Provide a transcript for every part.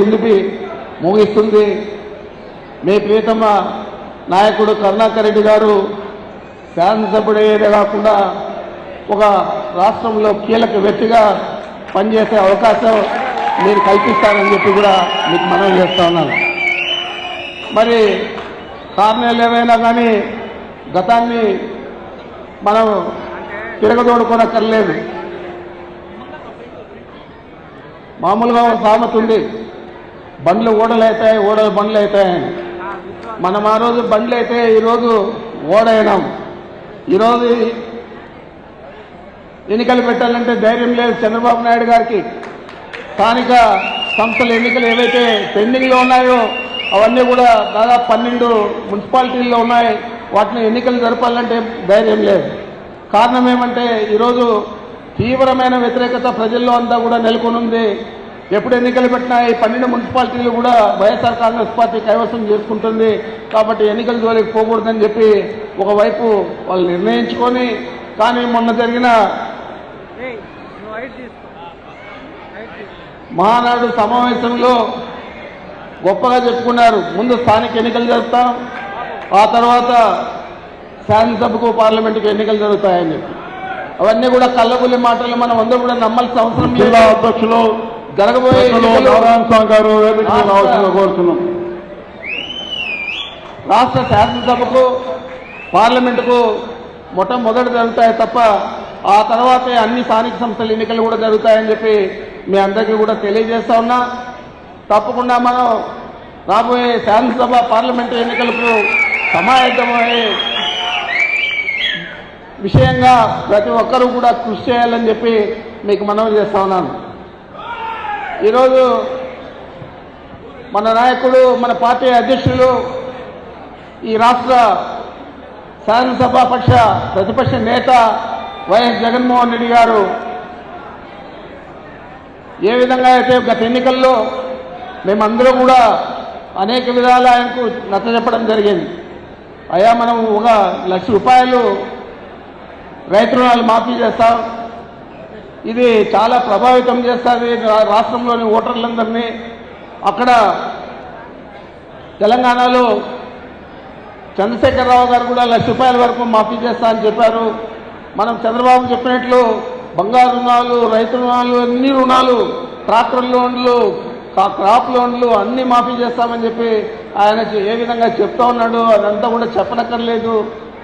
దుందుపి ముగిస్తుంది. మీ ప్రియతమ నాయకుడు కరుణాకర్ రెడ్డి గారు శాసనసభ్యుడే కాకుండా ఒక రాష్ట్రంలో కీలక వ్యక్తిగా పనిచేసే అవకాశం మీరు కల్పిస్తారని చెప్పి కూడా మీకు మనం చేస్తా ఉన్నాను. మరి కారణాలు ఏమైనా కానీ గతాన్ని మనం తిరగదోడుకోనక్కర్లేదు. మామూలుగా ఒక సామెత ఉంది. బండ్లు ఓడలు అవుతాయి ఓడలు బండ్లు అవుతాయని మనం ఆ రోజు బండ్లు అయితే ఈరోజు ఓడైనాం ఈరోజు ఎన్నికలు పెట్టాలంటే ధైర్యం లేదు చంద్రబాబు నాయుడు గారికి. స్థానిక సంస్థల ఎన్నికలు ఏవైతే పెండింగ్లో ఉన్నాయో అవన్నీ కూడా దాదాపు పన్నెండు మున్సిపాలిటీల్లో ఉన్నాయి. వాటిని ఎన్నికలు జరపాలంటే ధైర్యం లేదు. కారణం ఏమంటే ఈరోజు తీవ్రమైన వ్యతిరేకత ప్రజల్లో అంతా కూడా నెలకొని ఉంది ఎప్పుడు ఎన్నికలు పెట్టినా ఈ పన్నెండు మున్సిపాలిటీలు కూడా వైఎస్ఆర్ కాంగ్రెస్ పార్టీ కైవసం చేసుకుంటుంది. కాబట్టి ఎన్నికల జోలికి పోకూడదని చెప్పి ఒకవైపు వాళ్ళు నిర్ణయించుకొని కానీ మొన్న జరిగిన మహానాడు సమావేశంలో గొప్పగా చెప్పుకున్నారు. ముందు స్థానిక ఎన్నికలు జరుపుతాం ఆ తర్వాత శాసనసభకు పార్లమెంటుకు ఎన్నికలు జరుగుతాయని చెప్పి. అవన్నీ కూడా కళ్ళబుల్లి మాటలు మనం అందరూ కూడా నమ్మాల్సిన అవసరం జిల్లా లేదు అధ్యక్షులు జరగబోయే నారాయణ స్వామి గారు రావాల్సిందిగా కోరుతున్నాం. రాష్ట్ర శాసనసభకు పార్లమెంటుకు మొట్టమొదటి జరుగుతాయి తప్ప ఆ తర్వాతే అన్ని స్థానిక సంస్థల ఎన్నికలు కూడా జరుగుతాయని చెప్పి మీ అందరికీ కూడా తెలియజేస్తా ఉన్నా. తప్పకుండా మనం రాబోయే శాసనసభ పార్లమెంటు ఎన్నికలకు సమాయత్తమయ్యే విషయంగా ప్రతి ఒక్కరూ కూడా కృషి చేయాలని చెప్పి మీకు మనవి చేస్తా ఉన్నాను. ఈరోజు మన నాయకుడు మన పార్టీ అధ్యక్షులు ఈ రాష్ట్ర శాసనసభాపక్ష ప్రతిపక్ష నేత వైఎస్ జగన్మోహన్ రెడ్డి గారు ఏ విధంగా అయితే గత ఎన్నికల్లో మేమందరూ కూడా అనేక విధాలు ఆయనకు నచ్చజెప్పడం జరిగింది. అయ్యా మనం ఒక లక్ష రూపాయలు రైతు రుణాలు మాఫీ చేస్తాం. ఇది చాలా ప్రభావితం చేస్తుంది రాష్ట్రంలోని ఓటర్లందరినీ. అక్కడ తెలంగాణలో చంద్రశేఖరరావు గారు కూడా లక్ష రూపాయల వరకు మాఫీ చేస్తా అని చెప్పారు. మనం చంద్రబాబు చెప్పినట్లు బంగారు రుణాలు రైతు రుణాలు అన్ని రుణాలు ట్రాక్టర్ లోన్లు క్రాప్ లోన్లు అన్ని మాఫీ చేస్తామని చెప్పి ఆయన ఏ విధంగా చెప్తా ఉన్నాడు అదంతా కూడా చెప్పనక్కర్లేదు.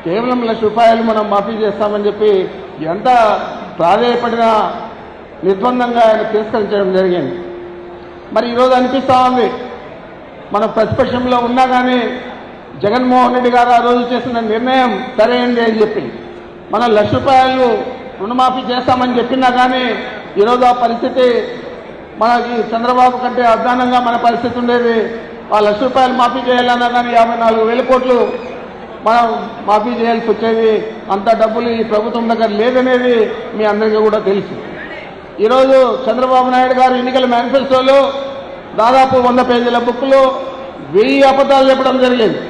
కేవలం లక్ష రూపాయలు మనం మాఫీ చేస్తామని చెప్పి ఎంత ప్రాధేయపడినా నిర్బంధంగా ఆయన తిరస్కరించడం జరిగింది. మరి ఈరోజు అనిపిస్తూ ఉంది మనం ప్రతిపక్షంలో ఉన్నా కానీ జగన్మోహన్ రెడ్డి గారు ఆ రోజు చేసిన నిర్ణయం సరైనది అని చెప్పి మనం లక్ష రూపాయలు రుణమాఫీ చేస్తామని చెప్పినా కానీ ఈరోజు ఆ పరిస్థితి మనకి చంద్రబాబు కంటే అధ్వానంగా మన పరిస్థితి ఉండేది. ఆ లక్ష రూపాయలు మాఫీ చేయాలన్నా కానీ యాభై నాలుగు వేల కోట్లు మనం మాఫీ చేయాల్సి వచ్చేది అంత డబ్బులు ఈ ప్రభుత్వం దగ్గర లేదనేది మీ అందరికీ కూడా తెలుసు. ఈరోజు చంద్రబాబు నాయుడు గారు ఎన్నికల మేనిఫెస్టోలో దాదాపు వంద పేజీల బుక్లో వెయ్యి అబద్ధాలు చెప్పడం జరిగింది.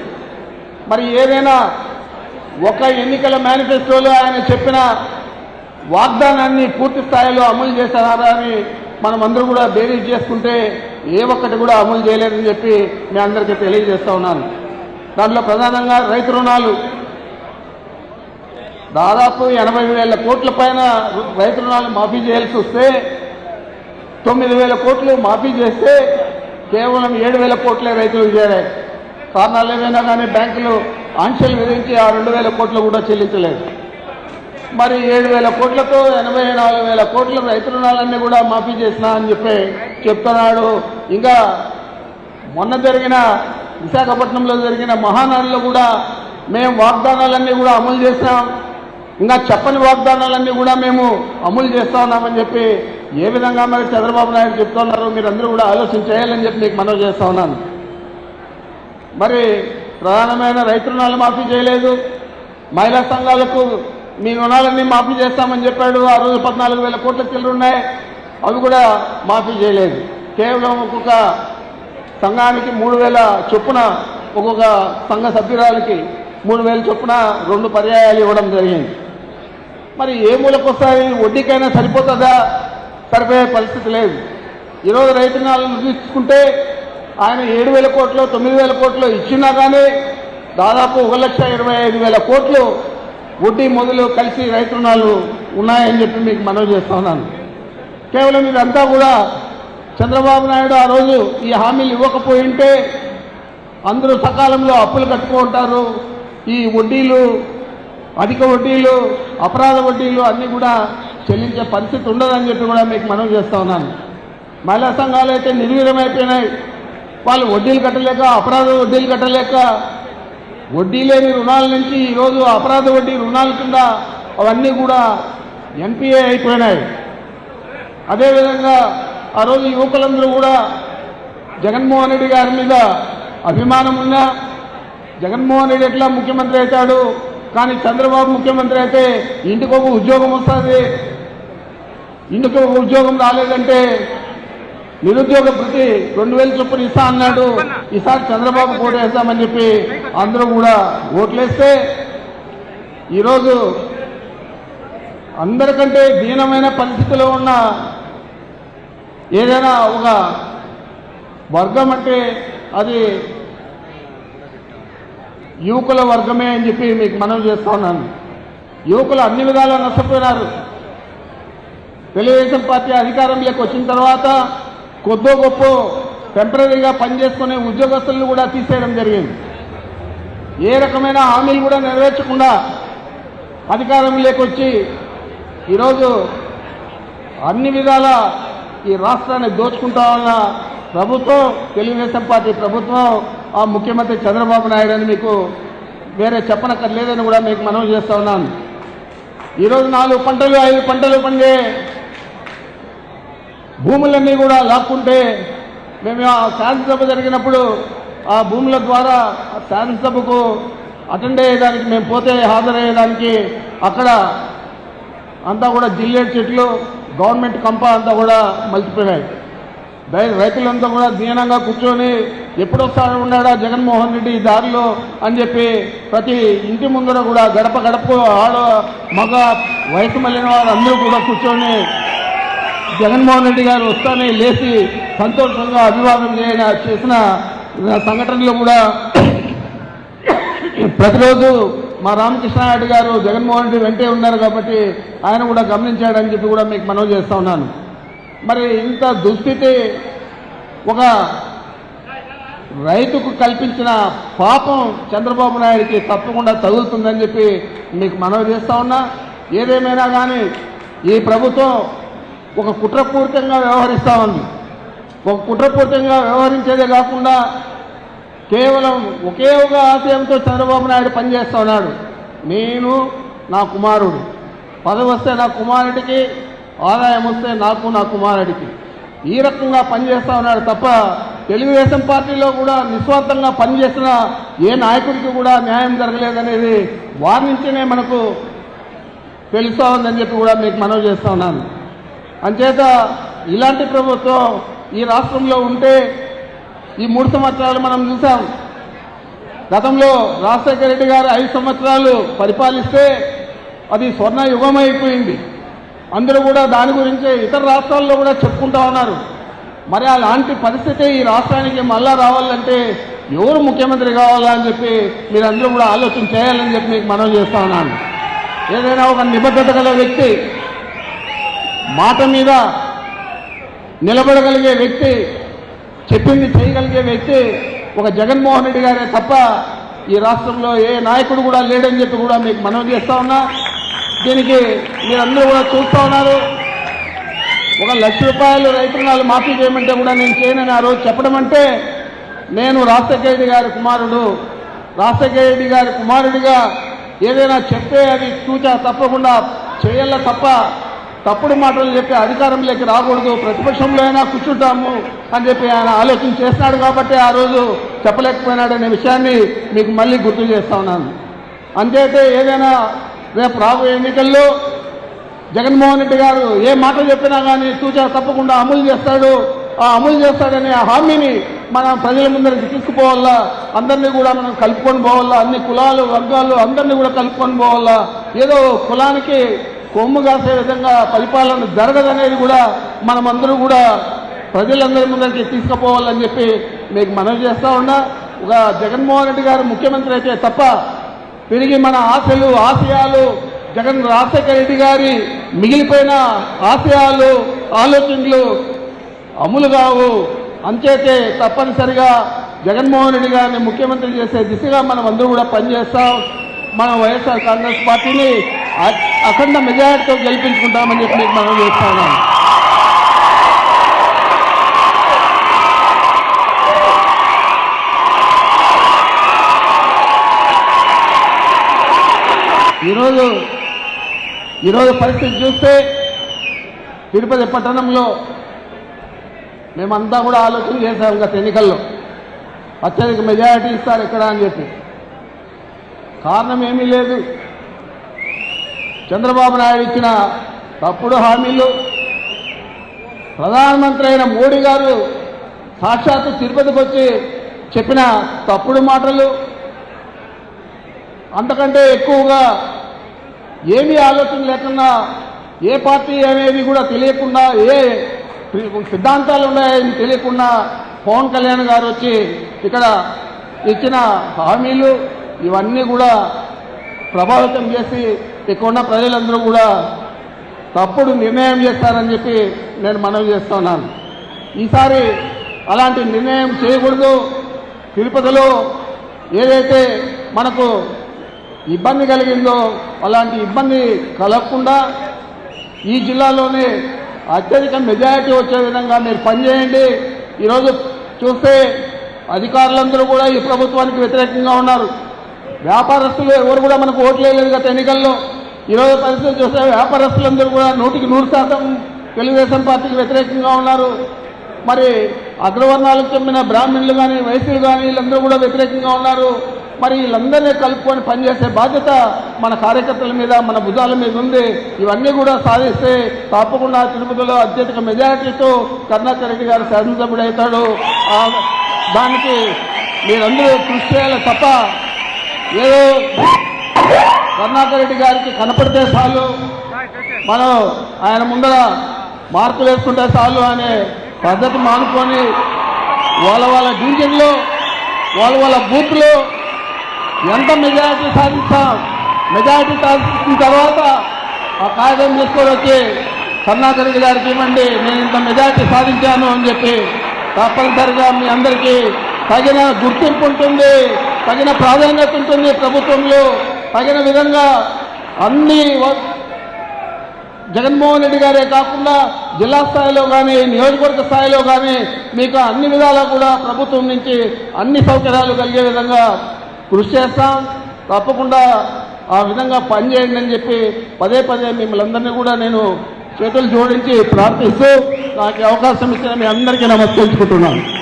మరి ఏదైనా ఒక ఎన్నికల మేనిఫెస్టోలో ఆయన చెప్పిన వాగ్దానాన్ని పూర్తి స్థాయిలో అమలు చేస్తారా అని మనం అందరూ కూడా బేరీజ్ చేసుకుంటే ఏ ఒక్కటి కూడా అమలు చేయలేదని చెప్పి మీ అందరికీ తెలియజేస్తా ఉన్నాను. దాంట్లో ప్రధానంగా రైతు రుణాలు. దాదాపు ఎనభై వేల కోట్ల పైన రైతు రుణాలు మాఫీ చేయాల్సి వస్తే తొమ్మిది వేల కోట్లు మాఫీ చేస్తే కేవలం ఏడు వేల కోట్లే రైతులు చేరాయి. కారణాలు ఏమైనా కానీ బ్యాంకులు ఆంక్షలు విధించి ఆ రెండు వేల కోట్లు కూడా చెల్లించలేదు. మరి ఏడు వేల కోట్లతో ఎనభై నాలుగు వేల కోట్ల రైతు రుణాలన్నీ కూడా మాఫీ చేసినా అని చెప్పి చెప్తున్నాడు. ఇంకా మొన్న జరిగిన విశాఖపట్నంలో జరిగిన మహానాడులో కూడా మేము వాగ్దానాలన్నీ కూడా అమలు చేస్తాం. ఇంకా చెప్పని వాగ్దానాలన్నీ కూడా మేము అమలు చేస్తా ఉన్నామని చెప్పి ఏ విధంగా మరి చంద్రబాబు నాయుడు చెప్తున్నారు మీరందరూ కూడా ఆలోచన చేయాలని చెప్పి మీకు మనవి చేస్తా ఉన్నాను. మరి ప్రధానమైన రైతు రుణాలు మాఫీ చేయలేదు. మహిళా సంఘాలకు మీ రుణాలన్నీ మాఫీ చేస్తామని చెప్పాడు. ఆ రోజు పద్నాలుగు వేల కోట్ల చిల్లర ఉన్నాయి. అవి కూడా మాఫీ చేయలేదు. కేవలం ఒక్కొక్క సంఘానికి మూడు వేల చొప్పున ఒక్కొక్క సంఘ సభ్యురాలకి మూడు వేల చొప్పున రెండు పర్యాయాలు ఇవ్వడం జరిగింది. మరి ఏ మూలకు వస్తాయి వడ్డీకైనా సరిపోతుందా? సరిపోయే పరిస్థితి లేదు. ఈరోజు రైతు నాలుగు తీసుకుంటే ఆయన ఏడు వేల కోట్లు తొమ్మిది వేల కోట్లు ఇచ్చినా కానీ దాదాపు ఒక లక్ష ఇరవై ఐదు వేల కోట్లు వడ్డీ మొదలు కలిసి రైతు రుణాలు ఉన్నాయని చెప్పి మీకు మనవి చేస్తా ఉన్నాను. కేవలం ఇదంతా కూడా చంద్రబాబు నాయుడు ఆ రోజు ఈ హామీలు ఇవ్వకపోయి ఉంటే అందరూ సకాలంలో అప్పులు కట్టుకుంటారు ఈ వడ్డీలు అధిక వడ్డీలు అపరాధ వడ్డీలు అన్నీ కూడా చెల్లించే పరిస్థితి ఉండదని చెప్పి కూడా మీకు మనం చేస్తా ఉన్నాను. మహిళా సంఘాలు అయితే నిర్వీరమైపోయినాయి వాళ్ళు వడ్డీలు కట్టలేక అపరాధ వడ్డీలు కట్టలేక వడ్డీ లేని రుణాల నుంచి ఈరోజు అపరాధ వడ్డీ రుణాల కింద అవన్నీ కూడా ఎన్పిఏ అయిపోయినాయి. అదేవిధంగా ఆ రోజు యువకులందరూ కూడా జగన్మోహన్ రెడ్డి గారి మీద అభిమానం ఉన్నా జగన్మోహన్ రెడ్డి ఎట్లా ముఖ్యమంత్రి అవుతాడు? కానీ చంద్రబాబు ముఖ్యమంత్రి అయితే ఇంటికి ఒక ఉద్యోగం వస్తుంది. ఇంటికి ఒక ఉద్యోగం రాలేదంటే నిరుద్యోగ ప్రతి రెండు వేల చొప్పున ఇస్తా అన్నాడు. ఈసారి చంద్రబాబు ఓటు వేస్తామని చెప్పి అందరూ కూడా ఓట్లేస్తే ఈరోజు అందరికంటే దీనమైన పరిస్థితిలో ఉన్న ఏదైనా ఒక వర్గం అంటే అది యువకుల వర్గమే అని చెప్పి మీకు మనం చేస్తూ ఉన్నాను. యువకులు అన్ని విధాలా నష్టపోయినారు. తెలుగుదేశం పార్టీ అధికారంలోకి వచ్చిన తర్వాత కొద్దో గొప్ప టెంపరీగా పనిచేసుకునే ఉద్యోగస్తులను కూడా తీసేయడం జరిగింది. ఏ రకమైన హామీలు కూడా నెరవేర్చకుండా అధికారంలోకి వచ్చి ఈరోజు అన్ని విధాల ఈ రాష్ట్రాన్ని దోచుకుంటా ఉన్న ప్రభుత్వం తెలుగుదేశం పార్టీ ప్రభుత్వం ఆ ముఖ్యమంత్రి చంద్రబాబు నాయుడు అని మీకు వేరే చెప్పనక్కర్లేదని కూడా మీకు మనవి చేస్తా ఉన్నాను. ఈరోజు నాలుగు పంటలు ఐదు పంటలు పండే భూములన్నీ కూడా లాక్కుంటే మేము ఆ శాసనసభ జరిగినప్పుడు ఆ భూముల ద్వారా ఆ శాసనసభకు అటెండ్ అయ్యేదానికి మేము పోతే హాజరయ్యేదానికి అక్కడ అంతా కూడా జిల్లేడు చెట్లు గవర్నమెంట్ కంప అంతా కూడా మలిచిపోయినాయి. రైతులంతా కూడా దీనంగా కూర్చొని ఎప్పుడొస్తాడు ఉన్నాడా జగన్మోహన్ రెడ్డి ఈ దారిలో అని చెప్పి ప్రతి ఇంటి ముందర కూడా గడప గడప ఆడ మగ వయసు మళ్ళిన వారు అందరూ కూడా కూర్చొని జగన్మోహన్ రెడ్డి గారు వస్తానే లేచి సంతోషంగా అభివాదం చేయన చేసిన సంఘటనలు కూడా ప్రతిరోజు మా రామకృష్ణారెడ్డి గారు జగన్మోహన్ రెడ్డి వెంటే ఉన్నారు కాబట్టి ఆయన కూడా గమనించాడని చెప్పి కూడా మీకు మనవి చేస్తూ ఉన్నాను. మరి ఇంత దుస్థితి ఒక రైతుకు కల్పించిన పాపం చంద్రబాబు నాయుడికి తప్పకుండా తగులుతుందని చెప్పి మీకు మనవి చేస్తూ ఉన్నా. ఏదేమైనా కానీ ఈ ప్రభుత్వం ఒక కుట్రపూరితంగా వ్యవహరిస్తూ ఉంది. ఒక కుట్రపూరితంగా వ్యవహరించేదే కాకుండా కేవలం ఒకే ఒక ఆశయంతో చంద్రబాబు నాయుడు పనిచేస్తా ఉన్నాడు. నేను నా కుమారుడు. పదవి వస్తే నా కుమారుడికి ఆదాయం వస్తే నాకు నా కుమారుడికి. ఈ రకంగా పనిచేస్తా ఉన్నాడు తప్ప తెలుగుదేశం పార్టీలో కూడా నిస్వార్థంగా పనిచేసిన ఏ నాయకుడికి కూడా న్యాయం జరగలేదనేది వారి నుంచినే మనకు తెలుస్తా ఉందని చెప్పి కూడా మీకు మనవి చేస్తా ఉన్నాను. అంచేత ఇలాంటి ప్రభుత్వం ఈ రాష్ట్రంలో ఉంటే ఈ మూడు సంవత్సరాలు మనం చూసాం. గతంలో రాజశేఖర రెడ్డి గారు ఐదు సంవత్సరాలు పరిపాలిస్తే అది స్వర్ణ యుగం అయిపోయింది అందరూ కూడా దాని గురించి ఇతర రాష్ట్రాల్లో కూడా చెప్పుకుంటా ఉన్నారు. మరి అలాంటి పరిస్థితి ఈ రాష్ట్రానికి మళ్ళా రావాలంటే ఎవరు ముఖ్యమంత్రి కావాలా అని చెప్పి మీరందరూ కూడా ఆలోచన చేయాలని చెప్పి మీకు మనం చేస్తా ఉన్నాను. ఏదైనా ఒక నిబద్ధత గల వ్యక్తి మాట మీద నిలబడగలిగే వ్యక్తి చెప్పింది చేయగలిగే వ్యక్తి ఒక జగన్మోహన్ రెడ్డి గారే తప్ప ఈ రాష్ట్రంలో ఏ నాయకుడు కూడా లేడని చెప్పి కూడా మీకు మనవి చేస్తా ఉన్నా. దీనికి మీరందరూ కూడా చూస్తూ ఉన్నారు. ఒక లక్ష రూపాయలు రైతు రుణాలు మాఫీ చేయమంటే కూడా నేను చేయనని ఆ రోజు చెప్పడం అంటే నేను రాజశేఖర గారి కుమారుడు. రాజశేఖర గారి కుమారుడిగా ఏదైనా చెప్తే అది చూచా తప్పకుండా చేయాల తప్ప తప్పుడు మాటలు చెప్పి అధికారంలోకి రాకూడదు ప్రతిపక్షంలో అయినా కూర్చుంటాము అని చెప్పి ఆయన ఆలోచన చేస్తున్నాడు కాబట్టి ఆ రోజు చెప్పలేకపోయినాడనే విషయాన్ని మీకు మళ్ళీ గుర్తు చేస్తా ఉన్నాను. అంతేతే ఏదైనా రేపు రాబోయే ఎన్నికల్లో జగన్మోహన్ రెడ్డి గారు ఏ మాట చెప్పినా కానీ సూచన తప్పకుండా అమలు చేస్తాడు. ఆ అమలు చేస్తాడనే ఆ హామీని మనం ప్రజల ముందరికి తీసుకుపోవాలా? అందరినీ కూడా మనం కలుపుకొని పోవాలా? అన్ని కులాలు వర్గాలు అందరినీ కూడా కలుపుకొని పోవాలా? ఏదో కులానికి కొమ్ము కాసే విధంగా పరిపాలన జరగదనేది కూడా మనమందరూ కూడా ప్రజలందరి ముందరికి తీసుకుపోవాలని చెప్పి మీకు మనవి చేస్తా ఉన్నా. ఒక జగన్మోహన్ రెడ్డి గారు ముఖ్యమంత్రి అయితే తప్ప తిరిగి మన ఆశలు ఆశయాలు జగన్ రాజశేఖర రెడ్డి గారి మిగిలిపోయిన ఆశయాలు ఆలోచనలు అమలు కావు. అంచేతే తప్పనిసరిగా జగన్మోహన్ రెడ్డి గారిని ముఖ్యమంత్రి చేసే దిశగా మనం అందరూ కూడా పనిచేస్తాం. మన వైఎస్ఆర్ కాంగ్రెస్ పార్టీని అఖండ మెజారిటీతో గెలిపించుకుంటామని చెప్పి మీకు మనం చేస్తాను ఈరోజు ఈరోజు పరిస్థితి చూస్తే తిరుపతి పట్టణంలో మేమంతా కూడా ఆలోచన చేశాం గత ఎన్నికల్లో. అత్యధిక మెజారిటీ ఇస్తారు ఇక్కడ అని చెప్పి. కారణం ఏమీ లేదు. చంద్రబాబు నాయుడు ఇచ్చిన తప్పుడు హామీలు ప్రధానమంత్రి అయిన మోడీ గారు సాక్షాత్తు తిరుపతికి వచ్చి చెప్పిన తప్పుడు మాటలు అంతకంటే ఎక్కువగా ఏమీ ఆలోచన లేకుండా ఏ పార్టీ అనేది కూడా తెలియకుండా ఏ సిద్ధాంతాలు ఉన్నాయని తెలియకుండా పవన్ కళ్యాణ్ గారు వచ్చి ఇక్కడ ఇచ్చిన హామీలు ఇవన్నీ కూడా ప్రభావితం చేసి ఇక్కడ ఉన్న ప్రజలందరూ కూడా తప్పుడు నిర్ణయం చేస్తారని చెప్పి నేను మనవి చేస్తున్నాను. ఈసారి అలాంటి నిర్ణయం చేయకూడదు. తిరుపతిలో ఏదైతే మనకు ఇబ్బంది కలిగిందో అలాంటి ఇబ్బంది కలగకుండా ఈ జిల్లాలోనే అత్యధిక మెజారిటీ వచ్చే విధంగా మీరు పనిచేయండి. ఈరోజు చూస్తే అధికారులందరూ కూడా ఈ ప్రభుత్వానికి వ్యతిరేకంగా ఉన్నారు. వ్యాపారస్తులు ఎవరు కూడా మనకు ఓట్లు గత ఎన్నికల్లో. ఈరోజు పరిస్థితి చూస్తే వ్యాపారస్తులందరూ కూడా నూటికి నూరు శాతం తెలుగుదేశం పార్టీకి వ్యతిరేకంగా ఉన్నారు. మరి అగ్రవర్ణాలకు చెందిన బ్రాహ్మణులు కానీ వైశ్యులు కానీ వీళ్ళందరూ కూడా వ్యతిరేకంగా ఉన్నారు. మరి వీళ్ళందరినీ కలుపుకొని పనిచేసే బాధ్యత మన కార్యకర్తల మీద మన భుజాల మీద ఉంది. ఇవన్నీ కూడా సాధిస్తే తప్పకుండా తిరుపతిలో అత్యధిక మెజారిటీతో కర్ణాకర్ రెడ్డి గారు శాసనసభ్యుడు అవుతాడు. దానికి మీరందరూ కృషి చేయాలి తప్ప ఏదో కరుణాకర్ రెడ్డి గారికి కనపడితే చాలు. మనం ఆయన ముందర మార్పు వేసుకుంటే చాలు అనే పద్ధతి మానుకొని వాళ్ళ వాళ్ళ డివిజన్లో వాళ్ళ వాళ్ళ బూత్లో ఎంత మెజారిటీ సాధిస్తాం మెజారిటీ సాధించిన తర్వాత ఆ కాగితం తీసుకొని వచ్చి కరుణాకర్ రెడ్డి గారికి ఇవ్వండి నేను ఇంత మెజారిటీ సాధించాను అని చెప్పి తప్పనిసరిగా మీ అందరికీ తగిన గుర్తింపు ఉంటుంది. తగిన ప్రాధాన్యత ఉంటుంది ప్రభుత్వంలో. తగిన విధంగా అన్ని జగన్మోహన్ రెడ్డి గారే కాకుండా జిల్లా స్థాయిలో కానీ నియోజకవర్గ స్థాయిలో కానీ మీకు అన్ని విధాలా కూడా ప్రభుత్వం నుంచి అన్ని సౌకర్యాలు కలిగే విధంగా కృషి చేస్తాం. తప్పకుండా ఆ విధంగా పనిచేయండి అని చెప్పి పదే పదే మిమ్మల్ని అందరినీ కూడా నేను చేతులు జోడించి ప్రార్థిస్తూ నాకు అవకాశం ఇచ్చిన మీ అందరికీ నమస్కరించుకుంటున్నాను.